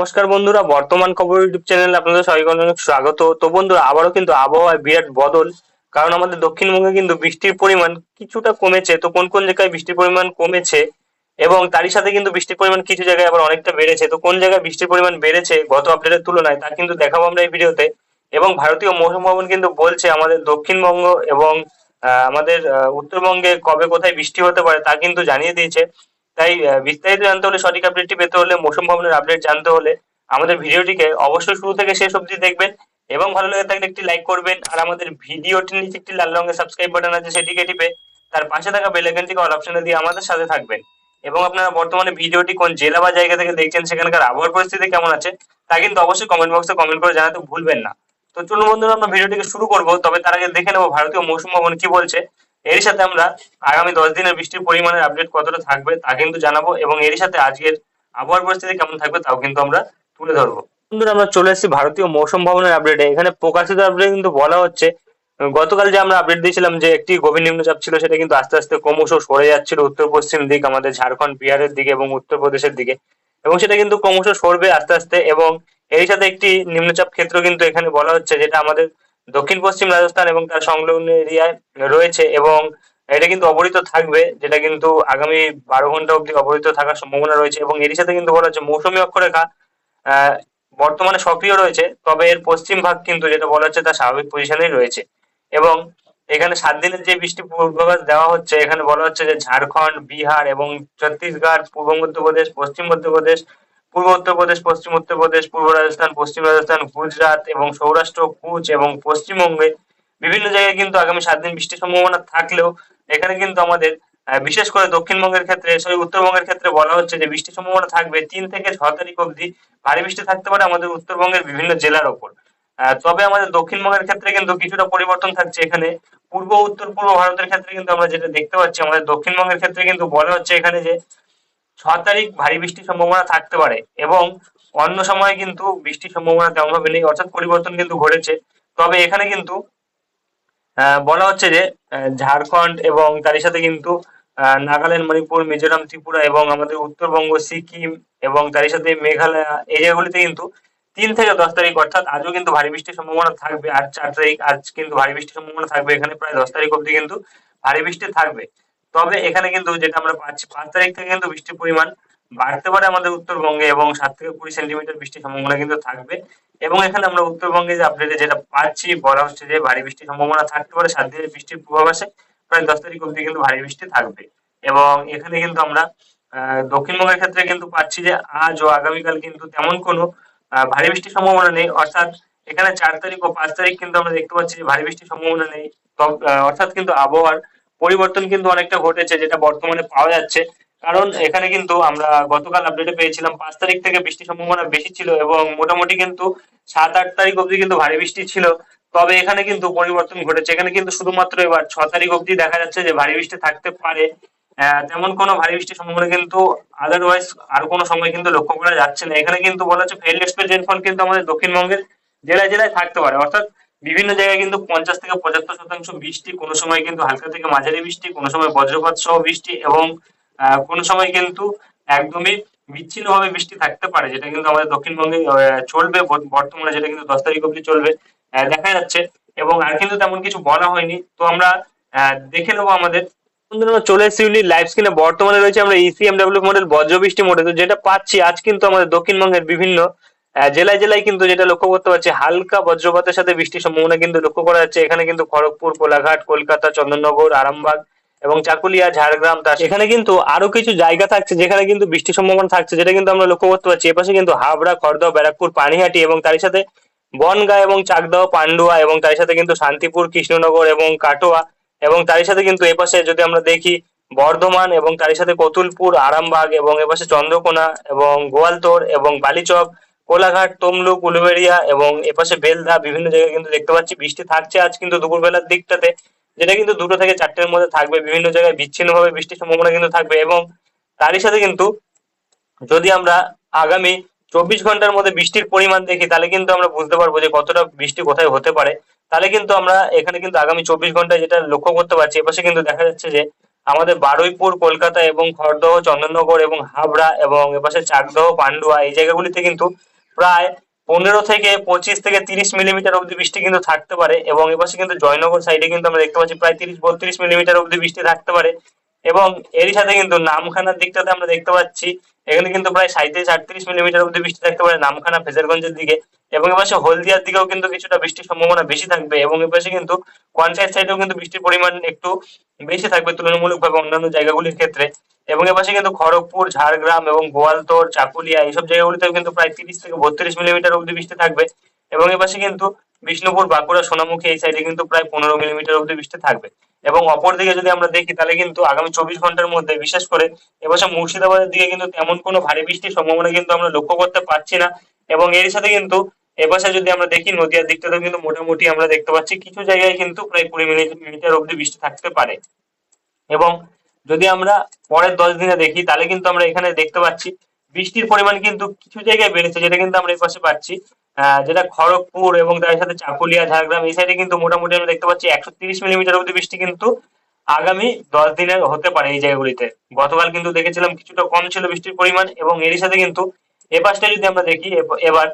নমস্কার বন্ধুরা, বর্তমান খবর ইউটিউব চ্যানেলে আপনাদের সবাইকে অনেক স্বাগত। তো বন্ধুরা, আবারও কিন্তু আবহাওয়ায় বিরাট বদল, কারণ আমাদের দক্ষিণবঙ্গে কিন্তু বৃষ্টির পরিমাণ কিছুটা কমেছে। তো কোন কোন জায়গায় বৃষ্টির পরিমাণ কমেছে এবং তারই সাথে কিন্তু বৃষ্টির পরিমাণ কিছু জায়গায় আবার অনেকটা বেড়েছে। তো কোন জায়গায় বৃষ্টির পরিমাণ বেড়েছে গত আপডেটের তুলনায় তা কিন্তু দেখাবো আমরা এই ভিডিওতে। এবং ভারতীয় মৌসুম ভবন কিন্তু বলছে আমাদের দক্ষিণবঙ্গ এবং আমাদের উত্তরবঙ্গে কবে কোথায় বৃষ্টি হতে পারে তা কিন্তু জানিয়ে দিয়েছে। তাই বিস্তারিত জানতে হলে সঠিক আপডেটটি পেতে হলে মৌসুম ভবনের আপডেট জানতে হলে আমাদের ভিডিওটিকে অবশ্যই শুরু থেকে শেষ অবধি দেখবেন এবং ভালো লেগে থাকলে একটি লাইক করবেন। আর আমাদের ভিডিওটির নিচে একটি লাল রঙের সাবস্ক্রাইব বাটন আছে, সেটিকে টিপে তার পাশে থাকা বেল অল অপশনে দিয়ে আমাদের সাথে থাকবেন। এবং আপনারা বর্তমানে ভিডিওটি কোন জেলা বা জায়গা থেকে দেখছেন, সেখানকার আবহাওয়ার পরিস্থিতি কেমন আছে, তা কিন্তু অবশ্যই কমেন্ট বক্সে কমেন্ট করে জানাতে ভুলবেন না। তো চলুন বন্ধুরা, আমরা ভিডিওটিকে শুরু করব, তবে তার আগে দেখে নেব ভারতীয় মৌসুম ভবন কি বলছে। এরই সাথে আমরা আগামী দশ দিনের বৃষ্টির পরিমাণের আপডেট কতটা থাকবে তা কিন্তু জানাব এবং এরই সাথে আজকের আবহাওয়ার পরিস্থিতি কেমন থাকবে তাও কিন্তু আমরা তুলে ধরবো। বন্ধুরা, আমরা চলে এসেছি ভারতীয় মৌসুম ভবনের আপডেটে এখানে প্রকাশিত আপডেট কিন্তু বলা হচ্ছে, গতকাল যে আমরা আপডেট দিয়েছিলাম যে একটি গভীর নিম্নচাপ ছিল, সেটা কিন্তু আস্তে আস্তে ক্রমশ সরে যাচ্ছিল উত্তর পশ্চিম দিক, আমাদের ঝাড়খণ্ড, বিহারের দিকে এবং উত্তরপ্রদেশের দিকে। এবং সেটা কিন্তু ক্রমশ সরবে আস্তে আস্তে এবং এর সাথে একটি নিম্নচাপ ক্ষেত্র কিন্তু এখানে বলা হচ্ছে, যেটা আমাদের দক্ষিণ, পশ্চিম রাজস্থান এবং তার সংলগ্ন এরিয়ায় রয়েছে এবং এটা কিন্তু অবহিত থাকবে, যেটা কিন্তু আগামী বারো ঘণ্টা অবধি অবহিত থাকার সম্ভাবনা রয়েছে এবং এরই সাথে কিন্তু বলা হচ্ছে মৌসুমী অক্ষরেখা বর্তমানে সক্রিয় রয়েছে, তবে এর পশ্চিম ভাগ কিন্তু যেটা বলা হচ্ছে তার স্বাভাবিক পজিশনেই রয়েছে এবং এখানে সাত দিনের যে বৃষ্টি পূর্বাভাস দেওয়া হচ্ছে, এখানে বলা হচ্ছে যে ঝাড়খণ্ড, বিহার এবং ছত্তিশগড়, পূর্ব মধ্যপ্রদেশ পশ্চিম মধ্যপ্রদেশ পূর্ব উত্তরপ্রদেশ পশ্চিম উত্তরপ্রদেশ, পূর্ব রাজস্থান, পশ্চিম রাজস্থান, গুজরাট এবং সৌরাষ্ট্র, কুচ এবং পশ্চিমবঙ্গে বিভিন্ন জায়গায় কিন্তু আগামী সাত দিন বৃষ্টির সম্ভাবনা থাকলেও এখানে কিন্তু আমাদের বিশেষ করে দক্ষিণবঙ্গের ক্ষেত্রে, সরি, উত্তরবঙ্গের ক্ষেত্রে বলা হচ্ছে যে বৃষ্টির সম্ভাবনা থাকবে তিন থেকে ছ তারিখ অবধি। ভারী বৃষ্টি থাকতে পারে আমাদের উত্তরবঙ্গের বিভিন্ন জেলার ওপর। তবে আমাদের দক্ষিণবঙ্গের ক্ষেত্রে কিন্তু কিছুটা পরিবর্তন থাকছে এখানে। পূর্ব, উত্তর, পূর্ব ভারতের ক্ষেত্রে কিন্তু আমরা যেটা দেখতে পাচ্ছি, আমাদের দক্ষিণবঙ্গের ক্ষেত্রে কিন্তু বলা হচ্ছে এখানে যে ছ তারিখ ভারী বৃষ্টির সম্ভাবনা থাকতে পারে এবং অন্য সময় কিন্তু বৃষ্টির সম্ভাবনা তেমন ভাবে নেই, অর্থাৎ পরিবর্তন কিন্তু ঘটেছে। তবে এখানে কিন্তু বলা হচ্ছে যে ঝাড়খণ্ড এবং তারই সাথে কিন্তু নাগাল্যান্ড, মণিপুর, মিজোরাম, ত্রিপুরা এবং আমাদের উত্তরবঙ্গ, সিকিম এবং তারই সাথে মেঘালয় এই জায়গাগুলিতে কিন্তু তিন থেকে দশ তারিখ, অর্থাৎ আজও কিন্তু ভারী বৃষ্টির সম্ভাবনা থাকবে। আজ চার তারিখ আজ কিন্তু ভারী বৃষ্টির সম্ভাবনা থাকবে। এখানে প্রায় দশ তারিখ অবধি কিন্তু ভারী বৃষ্টি থাকবে। তবে এখানে কিন্তু যেটা আমরা পাচ্ছি, পাঁচ তারিখ থেকে কিন্তু বৃষ্টির পরিমাণ বাড়তে পারে আমাদের উত্তরবঙ্গে এবং সাত থেকে কুড়ি সেন্টিমিটার বৃষ্টির সম্ভাবনা কিন্তু থাকবে। এবং এখানে আমরা উত্তরবঙ্গে যে আপডেটে যেটা পাচ্ছি বলা হচ্ছে যে ভারী বৃষ্টির সম্ভাবনা থাকতে পারে, সাত দিনের বৃষ্টির পূর্বাভাসে প্রায় দশ তারিখ অবধি কিন্তু ভারী বৃষ্টি থাকবে। এবং এখানে কিন্তু আমরা দক্ষিণবঙ্গের ক্ষেত্রে কিন্তু পাচ্ছি যে আজ ও আগামীকাল কিন্তু তেমন কোনো ভারী বৃষ্টির সম্ভাবনা নেই। অর্থাৎ এখানে চার তারিখ ও পাঁচ তারিখ কিন্তু আমরা দেখতে পাচ্ছি যে ভারী বৃষ্টির সম্ভাবনা নেই। অর্থাৎ কিন্তু আবহাওয়ার পরিবর্তন কিন্তু অনেকটা ঘটেছে, যেটা বর্তমানে পাওয়া যাচ্ছে। কারণ এখানে কিন্তু আমরা গতকাল আপডেটে পেয়েছিলাম, পাঁচ তারিখ থেকে বৃষ্টির সম্ভাবনা বেশি ছিল এবং মোটামুটি কিন্তু সাত, আট তারিখ অবধি কিন্তু ভারী বৃষ্টি ছিল। তবে এখানে কিন্তু পরিবর্তন ঘটেছে। এখানে কিন্তু শুধুমাত্র এবার ছ তারিখ অবধি দেখা যাচ্ছে যে ভারী বৃষ্টি থাকতে পারে। তেমন কোনো ভারী বৃষ্টির সম্ভাবনা কিন্তু আদারওয়াইজ আর কোনো সময় কিন্তু লক্ষ্য করা যাচ্ছে না। এখানে কিন্তু বলা হচ্ছে ফেল এক্সপ্রেস রেনফল কিন্তু আমাদের দক্ষিণবঙ্গের জেলায় জেলায় থাকতে পারে। অর্থাৎ বিভিন্ন জায়গায় কিন্তু পঞ্চাশ থেকে পঁচাত্তর শতাংশ বৃষ্টি, কোনো সময় কিন্তু হালকা থেকে মাঝারি বৃষ্টি, কোনো সময় বজ্রপাত সহ বৃষ্টি এবং কোনো সময় কিন্তু একদমই বিচ্ছিন্নভাবে বৃষ্টি থাকতে পারে, যেটা কিন্তু আমাদের দক্ষিণবঙ্গে চলবে বর্তমানে যেটা কিন্তু দশ তারিখ অবধি চলবে দেখা যাচ্ছে এবং আর কিন্তু তেমন কিছু বলা হয়নি। তো আমরা দেখে নেব আমাদের। চলে এসেছি লাইভ স্ক্রিনে বর্তমানে রয়েছে আমরা E ইসিএমডব্লিউ মডেল বজ্রবৃষ্টি মডেল যেটা পাচ্ছি, আজ কিন্তু আমাদের দক্ষিণবঙ্গের বিভিন্ন জেলায় জেলায় কিন্তু যেটা লক্ষ্য করতে পারছি, হালকা বজ্রপাতের সাথে বৃষ্টির সম্ভাবনা কিন্তু লক্ষ্য করা যাচ্ছে। এখানে কিন্তু খড়গপুর, কোলাঘাট, কলকাতা, চন্দননগর, আরামবাগ এবং চাকুলিয়া, ঝাড়গ্রাম তা এখানে কিন্তু আরও কিছু জায়গা থাকছে যেখানে কিন্তু বৃষ্টির সম্ভাবনা থাকছে, যেটা কিন্তু আমরা লক্ষ্য করতে পারছি। এপাশে কিন্তু হাবড়া, খড়দহ, ব্যারাকপুর, পানিহাটি এবং তারই সাথে বনগাঁ এবং চাকদহ, পান্ডুয়া এবং তার সাথে কিন্তু শান্তিপুর, কৃষ্ণনগর এবং কাটোয়া এবং তারই সাথে কিন্তু এপাশে যদি আমরা দেখি বর্ধমান এবং তারই সাথে কতুলপুর, আরামবাগ এবং এপাশে চন্দ্রকোনা এবং গোয়ালতোড় এবং বালিচক কোলাঘাট, তমলুক, উলুবেড়িয়া এবং এপাশে বেলদা বিভিন্ন জায়গায় কিন্তু দেখতে পাচ্ছি। বৃষ্টি থাকছে আজ কিন্তু দুপুরবেলার দিকটাতে, যেটা কিন্তু দুটো থেকে চারটের মধ্যে থাকবে। বিভিন্ন জায়গায় বিচ্ছিন্নভাবে বৃষ্টির সম্ভাবনা কিন্তু থাকবে এবং তারই সাথে কিন্তু যদি আমরা আগামী চব্বিশ ঘণ্টার মধ্যে বৃষ্টির পরিমাণ দেখি, তাহলে কিন্তু আমরা বুঝতে পারব যে কতটা বৃষ্টি কোথায় হতে পারে। তাহলে কিন্তু আমরা এখানে কিন্তু আগামী চব্বিশ ঘন্টায় যেটা লক্ষ্য করতে পারছি, এপাশে কিন্তু দেখা যাচ্ছে যে আমাদের বারুইপুর, কলকাতা এবং খড়দহ, চন্দননগর এবং হাবড়া এবং এপাশে চাকদহ, পান্ডুয়া এই জায়গাগুলিতে কিন্তু প্রায় পনেরো থেকে পঁচিশ থেকে তিরিশ মিলিমিটার অবধি বৃষ্টি কিন্তু থাকতে পারে এবং এপাশে কিন্তু জয়নগর সাইডে কিন্তু আমরা দেখতে পাচ্ছি প্রায় তিরিশ বত্রিশ মিলিমিটার অবধি বৃষ্টি থাকতে পারে এবং এরই সাথে কিন্তু নামখানার দিকটাতে আমরা দেখতে পাচ্ছি এখানে কিন্তু প্রায় সাঁত্রিশ আটত্রিশ মিলিমিটার অবধি বৃষ্টি থাকতে পারে নামখানা, ফেজারগঞ্জের দিকে। এবং এপাশে হলদিয়ার দিকেও কিন্তু কিছুটা বৃষ্টির সম্ভাবনা বেশি থাকবে এবং এপাশে কিন্তু কোয়ানসাইড সাইডেও কিন্তু বৃষ্টির পরিমাণ একটু বেশি থাকবে তুলনামূলকভাবে অন্যান্য জায়গাগুলির ক্ষেত্রে। এবং এপাশে কিন্তু খড়গপুর, ঝাড়গ্রাম এবং গোয়ালতোড় চাকুলিয়া এইসব জায়গাগুলিতেও কিন্তু প্রায় তিরিশ থেকে বত্রিশ মিলিমিটার অবধি বৃষ্টি থাকবে। এবং এপাশে কিন্তু বিষ্ণুপুর, বাঁকুড়া, সোনামুখী এই সাইডে কিন্তু প্রায় পনেরো মিলিমিটার অবধি বৃষ্টি থাকবে। এবং অপরদিকে যদি আমরা দেখি, তাহলে কিন্তু আগামী চব্বিশ ঘণ্টার মধ্যে, বিশেষ করে এবছর মুর্শিদাবাদের দিকে কিন্তু তেমন কোনো ভারী বৃষ্টির সম্ভাবনা কিন্তু আমরা লক্ষ্য করতে পারছি না। এবং এর সাথে কিন্তু এপাশে যদি আমরা দেখি, নদিয়ার দিকটাতেও কিন্তু মোটামুটি আমরা দেখতে পাচ্ছি, কিছু জায়গায় কিন্তু প্রায় কুড়ি মিলিমিটার অব্দি বৃষ্টি থাকতে পারে। এবং যদি আমরা পরের দশ দিনে দেখি, তাহলে কিন্তু আমরা এখানে দেখতে পাচ্ছি, বৃষ্টির পরিমাণ কিন্তু কিছু জায়গায় বেড়েছে, যেটা কিন্তু আমরা এই পাশে পাচ্ছি। যেটা খড়গপুর এবং তার সাথে চাকুলিয়া, ঝাড়গ্রাম, এই সাইডে কিন্তু মোটামুটি আমরা দেখতে পাচ্ছি একশো তিরিশ মিলিমিটার অবধি বৃষ্টি কিন্তু আগামী দশ দিনে হতে পারে এই জায়গাগুলিতে। গতকাল কিন্তু দেখেছিলাম কিছুটা কম ছিল বৃষ্টির পরিমাণ এবং এরই সাথে কিন্তু এপাশটা যদি আমরা দেখি এব- এবার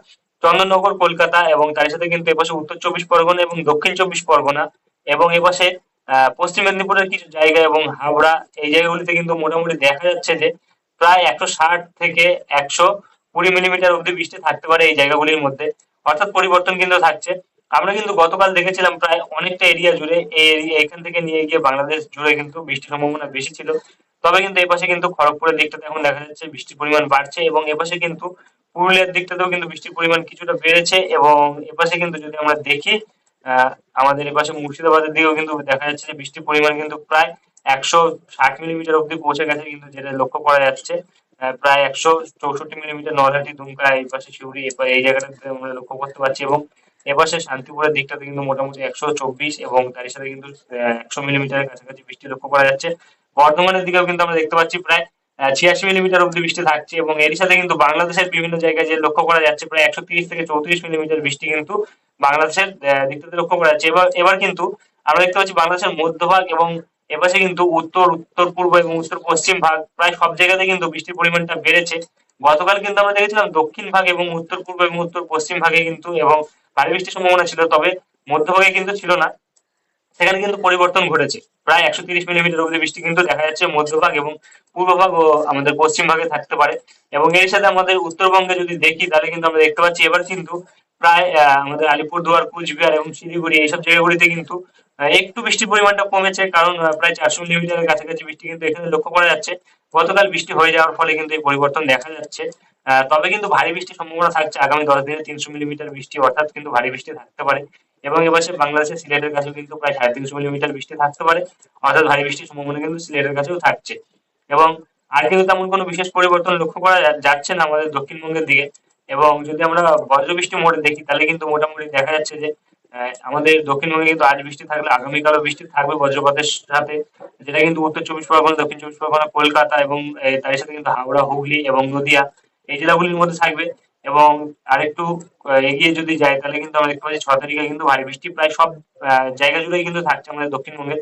চন্দননগর, কলকাতা এবং তার সাথে কিন্তু এপাশে উত্তর চব্বিশ পরগনা এবং দক্ষিণ চব্বিশ পরগনা এবং এপাশে পশ্চিম মেদিনীপুরের কিছু জায়গা এবং হাওড়া, এই জায়গাগুলিতে কিন্তু মোটামুটি দেখা যাচ্ছে যে প্রায় একশো ষাট থেকে একশো কুড়ি মিলিমিটার অব্দি বৃষ্টি থাকতে পারে এই জায়গাগুলির মধ্যে। অর্থাৎ পরিবর্তন কিন্তু থাকছে। আমরা কিন্তু গতকাল দেখেছিলাম প্রায় অনেকটা এরিয়া জুড়ে এই area এখান থেকে নিয়ে গিয়ে বাংলাদেশ জুড়ে কিন্তু বৃষ্টির সম্ভাবনা বেশি ছিল। তবে কিন্তু এপাশে কিন্তু খড়গপুরের দিকটাতে এখন দেখা যাচ্ছে বৃষ্টির পরিমাণ বাড়ছে এবং এপাশে কিন্তু পুরুলিয়ার দিকটাতেও কিন্তু বৃষ্টির পরিমাণ কিছুটা বেড়েছে এবং এপাশে কিন্তু যদি আমরা দেখি আমাদের এপাশে মুর্শিদাবাদের দিকেও কিন্তু দেখা যাচ্ছে যে বৃষ্টির পরিমাণ কিন্তু প্রায় একশো ষাট মিলিমিটার অব্দি পৌঁছে গেছে, কিন্তু যেটা লক্ষ্য করা যাচ্ছে প্রায় একশো চৌষট্টি মিলিমিটার নলহাটি দুমকা এই পাশে শিউরি এপারে এই জায়গাটাতে আমরা লক্ষ্য করতে পারছি এবং এপাশে শান্তিপুরের দিকটাতে কিন্তু মোটামুটি একশো চব্বিশ এবং তার সাথে কিন্তু একশো মিলিমিটারের কাছাকাছি বৃষ্টি লক্ষ্য করা যাচ্ছে। বর্ধমানের দিকেও কিন্তু আমরা দেখতে পাচ্ছি প্রায় ছিয়াশি মিলিমিটার অব্দি বৃষ্টি থাকছে এবং এরই সাথে কিন্তু বাংলাদেশের বিভিন্ন জায়গায় যে লক্ষ্য করা যাচ্ছে, প্রায় একশো তিরিশ থেকে চৌত্রিশ মিলিমিটার বৃষ্টি কিন্তু বাংলাদেশের দিকটাতে লক্ষ্য করা যাচ্ছে। এবার এবার কিন্তু আমরা দেখতে পাচ্ছি বাংলাদেশের মধ্যভাগ এবং এপাশে কিন্তু উত্তর উত্তর পূর্ব এবং উত্তর পশ্চিম ভাগ, প্রায় সব জায়গাতে কিন্তু বৃষ্টির পরিমাণটা বেড়েছে। গতকাল কিন্তু আমরা দেখেছিলাম দক্ষিণ ভাগ এবং উত্তর পূর্ব এবং উত্তর পশ্চিম ভাগে কিন্তু এবং ভারী বৃষ্টির সম্ভাবনা ছিল, তবে মধ্যভাগে কিন্তু ছিল না। সেখানে কিন্তু পরিবর্তন ঘটেছে। প্রায় একশো তিরিশ মিলিমিটার অবধি বৃষ্টি কিন্তু দেখা যাচ্ছে মধ্যভাগ এবং পূর্বভাগ ও আমাদের পশ্চিম ভাগে থাকতে পারে। এবং এর সাথে আমাদের উত্তরবঙ্গে যদি দেখি, তাহলে কিন্তু আমরা দেখতে পাচ্ছি, এবার কিন্তু প্রায় আমাদের আলিপুরদুয়ার, কুচবিহার এবং শিলিগুড়ি এইসব জায়গাগুলিতে কিন্তু একটু বৃষ্টির পরিমাণটা কমেছে কারণ প্রায় চারশো মিলিমিটারের কাছাকাছি বৃষ্টি কিন্তু এখানে লক্ষ্য করা যাচ্ছে। গতকাল বৃষ্টি হয়ে যাওয়ার ফলে কিন্তু এই পরিবর্তন দেখা যাচ্ছে। তবে কিন্তু ভারী বৃষ্টির সম্ভাবনা থাকছে। আগামী দশ দিনে তিনশো মিলিমিটার বৃষ্টি অর্থাৎ কিন্তু ভারী বৃষ্টি থাকতে পারে। এবং এবার বাংলাদেশের সিলেটের কাছেও কিন্তু প্রায় সাড়ে তিনশো মিলিমিটার বৃষ্টি থাকতে পারে। অর্থাৎ ভারী বৃষ্টির সম্ভাবনা কিন্তু সিলেটের কাছেও থাকছে। এবং আর কিন্তু তেমন কোনো বিশেষ পরিবর্তন লক্ষ্য করা যাচ্ছে না আমাদের দক্ষিণবঙ্গের দিকে। এবং যদি আমরা বজ্রবৃষ্টি মোড়ে দেখি, তাহলে কিন্তু মোটামুটি দেখা যাচ্ছে যে আমাদের দক্ষিণবঙ্গে কিন্তু আজ বৃষ্টি থাকলে, আগামীকালও বৃষ্টি থাকবে বজ্রপাতের সাথে। যেটা কিন্তু উত্তর চব্বিশ পরগনা, দক্ষিণ চব্বিশ পরগনা, কলকাতা এবং তার সাথে কিন্তু হাওড়া, হুগলি এবং নদিয়া এই জেলাগুলির মধ্যে থাকবে। এবং আরেকটু এগিয়ে যদি যায় তাহলে কিন্তু আমরা দেখতে পাচ্ছি ছ তারিখে কিন্তু ভারী বৃষ্টি। প্রায় সব জায়গা জুড়েই কিন্তু থাকছে আমাদের দক্ষিণবঙ্গে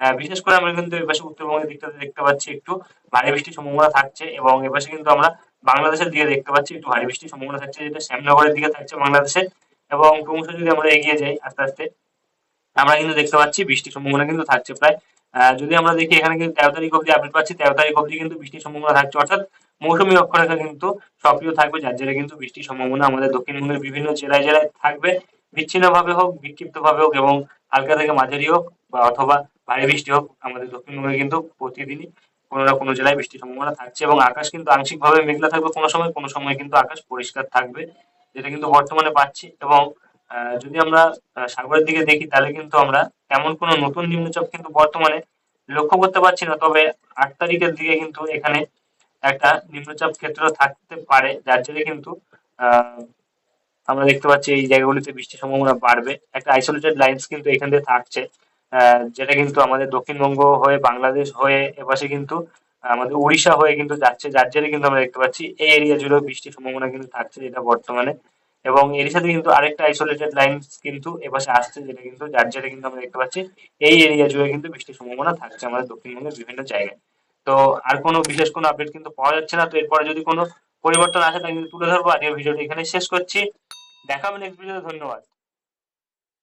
বিশেষ করে আমরা কিন্তু এপাশে উত্তরবঙ্গের দিকটাতে দেখতে পাচ্ছি একটু ভারী বৃষ্টির সম্ভাবনা থাকছে এবং এপাশে কিন্তু আমরা বাংলাদেশের দিকে দেখতে পাচ্ছি, একটু ভারী বৃষ্টির সম্ভাবনা থাকছে যেটা শ্যামনগরের দিকে থাকছে বাংলাদেশে। এবং ক্রমশ যদি আমরা এগিয়ে যাই আস্তে আস্তে, আমরা কিন্তু দেখতে পাচ্ছি বৃষ্টির সম্ভাবনা কিন্তু থাকছে প্রায়। যদি আমরা দেখি এখানে কিন্তু তেরো তারিখ অব্দি আপডেট পাচ্ছি, তেরো তারিখ অব্দি কিন্তু বৃষ্টির সম্ভাবনা থাকছে। অর্থাৎ মৌসুমী অক্ষরেখা কিন্তু সক্রিয় থাকবে, যার জেরে কিন্তু বৃষ্টির সম্ভাবনা আমাদের দক্ষিণবঙ্গের বিভিন্ন জেলায় জেলায় থাকবে। বিচ্ছিন্ন ভাবে হোক বিক্ষিপ্ত ভাবে হোক এবং হালকা থেকে মাঝারি হোক বা অথবা ভারী বৃষ্টি হোক, আমাদের দক্ষিণবঙ্গে কিন্তু প্রতিদিনই কোনো না কোনো জেলায় বৃষ্টির সম্ভাবনা থাকছে এবং আকাশ কিন্তু আংশিকভাবে মেঘলা থাকবে কোনো সময় কোনো সময় কিন্তু আকাশ পরিষ্কার থাকবে, যেটা কিন্তু বর্তমানে পাচ্ছি। এবং যদি আমরা সাগরের দিকে দেখি, তাহলে কিন্তু আমরা তেমন কোনো নতুন নিম্নচাপ কিন্তু বর্তমানে লক্ষ্য করতে পারছি না। তবে আট তারিখের দিকে কিন্তু এখানে একটা নিম্নচাপ ক্ষেত্র থাকতে পারে, যার জন্য কিন্তু আমরা দেখতে পাচ্ছি এই জায়গাগুলিতে বৃষ্টির সম্ভাবনা বাড়বে। একটা আইসোলেটেড লাইন্স কিন্তু এখান থেকে থাকছে। যেটা কিন্তু আমাদের দক্ষিণবঙ্গ হয়ে, বাংলাদেশ হয়ে, এপাশে কিন্তু আমাদের উড়িষ্যা হয়ে কিন্তু যাচ্ছে। যার জেরে কিন্তু আমরা দেখতে পাচ্ছি এই এরিয়া জুড়েও বৃষ্টির সম্ভাবনা কিন্তু থাকছে যেটা বর্তমানে। এবং এর সাথে কিন্তু আরেকটা আইসোলেটেড লাইন কিন্তু এপাশে আসছে যেটা কিন্তু, যার জেরে কিন্তু আমরা দেখতে পাচ্ছি এই এরিয়া জুড়ে কিন্তু বৃষ্টির সম্ভাবনা থাকছে আমাদের দক্ষিণবঙ্গের বিভিন্ন জায়গায়। তো আর কোনো বিশেষ কোনো আপডেট কিন্তু পাওয়া যাচ্ছে না। তো এরপরে যদি কোনো পরিবর্তন আসে তা কিন্তু তুলে ধরবো। আজকের ভিডিওটি এখানে শেষ করছি। দেখা হবে ধন্যবাদ।